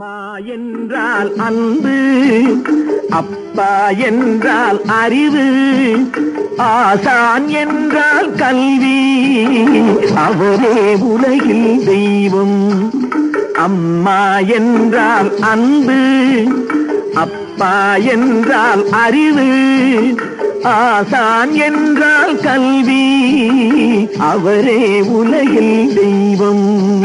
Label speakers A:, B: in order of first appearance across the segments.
A: அம்மா என்றால் அன்பு அப்பா என்றால் அறிவு ஆசான் என்றால் கல்வி. அவரே உலகில் தெய்வம் அம்மா என்றால் அன்பு அப்பா என்றால் அறிவு ஆசான் என்றால் கல்வி. அவரே உலகில் தெய்வம்.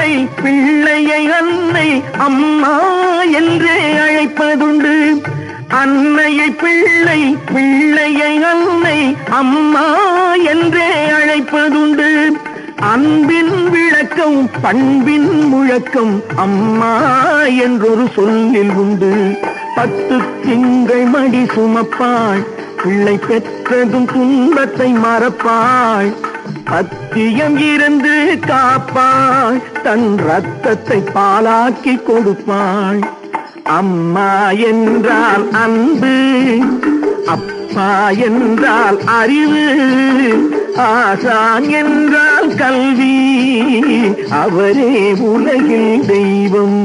A: பிள்ளை பிள்ளையை அன்னை அம்மா என்றே அழைப்பதுண்டு. அன்னையை பிள்ளை பிள்ளையை அன்னை அம்மா என்றே அழைப்பதுண்டு. அன்பின் விளக்கம் பண்பின் முழக்கம் அம்மா என்றொரு சொல்லில் உண்டு. பத்து திங்கள் மடி சுமப்பாள் பிள்ளை பெற்றதும் துன்பத்தை மறப்பாள். அத்தியம் இருந்து காப்பாள் தன் ரத்தத்தை பாலாக்கி கொடுப்பாள். அம்மா என்றால் அன்பு அப்பா என்றால் அறிவு ஆசான் என்றால் கல்வி அவரே உலகில் தெய்வம்.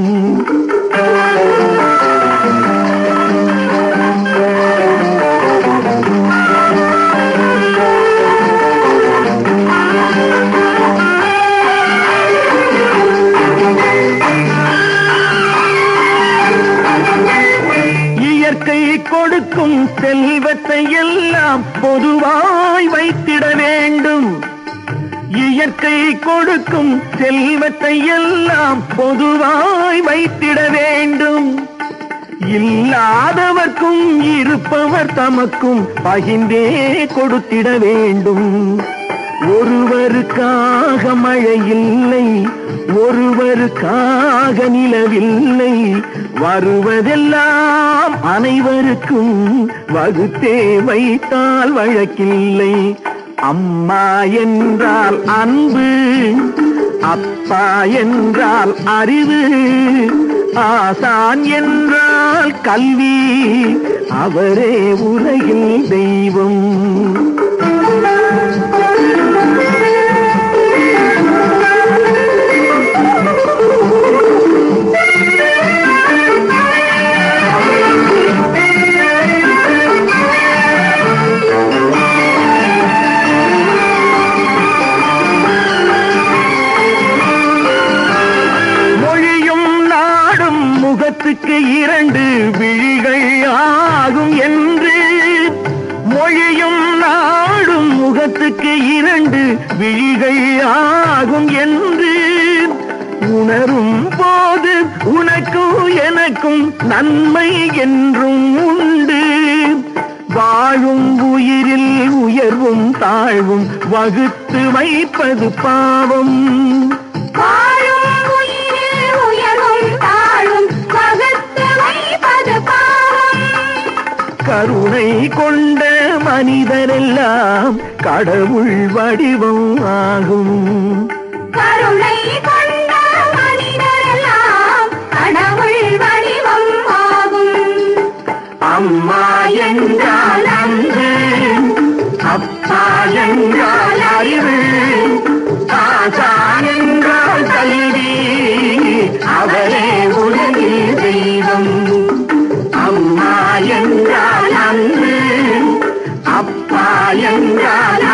A: உன் செல்வத்தை எல்லாம் பொதுவாய் வைத்திட வேண்டும். இயற்கை கொடுக்கும் செல்வத்தை எல்லாம் பொதுவாய் வைத்திட வேண்டும். இல்லாதவர்க்கும் இருப்பவர் தமக்கும் பகிர்ந்தே கொடுத்திட வேண்டும். ஒருவருக்காக மழை இல்லை ஒருவருக்காக நிலவில்லை வருவதெல்லாம் அனைவருக்கும் வகுத்தே வைத்தால் வழக்கில்லை. அம்மா என்றால் அன்பு அப்பா என்றால் அறிவு ஆசான் என்றால் கல்வி அவரே உலகில் தெய்வம். முகத்துக்கு இரண்டு விழிகள் ஆகும் என்று மொழியும் நாடும் முகத்துக்கு இரண்டு விழிகள் ஆகும் என்று உணரும் போது உனக்கும் எனக்கும் நன்மை என்றும் உண்டு. வாழும் உயிரில் உயர்வும் தாழ்வும் வகுத்து வைப்பது பாவம். கருணை கொண்ட மனிதரெல்லாம் கடவுள் வடிவம் ஆகும்
B: கருணை கொண்ட மனிதரெல்லாம் கடவுள் வடிவம் ஆகும்.
A: அம்மா என்றால் அன்பு அப்பா என்றால் அறிவு என்றால் கல்வி அவரே உலகில் தெய்வம் அம்மா என்றால் அன்பு அப்பா என்றால்